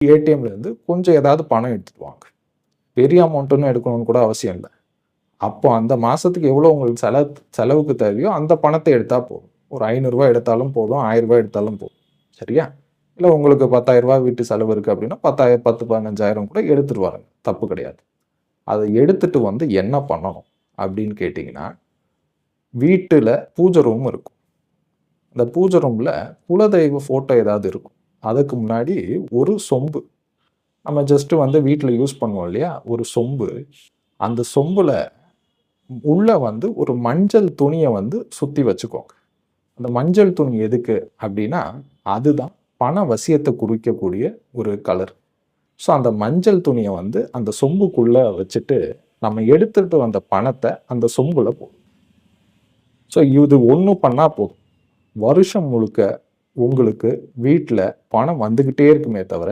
ஏடிஎம்லேருந்து கொஞ்சம் ஏதாவது பணம் எடுத்துட்டு வாங்க பெரிய அமௌண்ட்டுன்னு எடுக்கணும்னு கூட அவசியம் இல்லை. அப்போ அந்த மாதத்துக்கு எவ்வளோ உங்களுக்கு செலவு செலவுக்கு தேவையோ அந்த பணத்தை எடுத்தால் போதும். ஒரு ஐநூறுரூவா எடுத்தாலும் போதும் ஆயிரரூபா எடுத்தாலும் போதும். சரியா? இல்லை உங்களுக்கு பத்தாயிரரூபா வீட்டு செலவு இருக்குது அப்படின்னா பத்தாயிரம் பத்து பதினஞ்சாயிரம் கூட எடுத்துகிட்டு வாங்க தப்பு கிடையாது. அதை எடுத்துட்டு வந்து என்ன பண்ணணும் அப்படின்னு கேட்டிங்கன்னா வீட்டில் பூஜை ரூம் இருக்கும். அந்த பூஜை ரூமில் குலதெய்வ ஃபோட்டோ ஏதாவது இருக்கும். அதுக்கு முன்னாடி ஒரு சொம்பு. நம்ம ஜஸ்ட்டு வந்து வீட்டில் யூஸ் பண்ணுவோம் இல்லையா? ஒரு சொம்பு. அந்த சொம்பில் உள்ளே வந்து ஒரு மஞ்சள் துணியை வந்து சுற்றி வச்சுக்கோங்க. அந்த மஞ்சள் துணி எதுக்கு அப்படின்னா அதுதான் பண வசியத்தை குறிக்கக்கூடிய ஒரு கலர் ஸோ அந்த மஞ்சள் துணியை வந்து அந்த சொம்புக்குள்ளே வச்சுட்டு நம்ம எடுத்துகிட்டு வந்த பணத்தை அந்த சொம்பில் போடும் ஸோ இது ஒன்றும் பண்ணால் போதும். வருஷம் முழுக்க உங்களுக்கு வீட்டில் பணம் வந்துக்கிட்டே இருக்குமே தவிர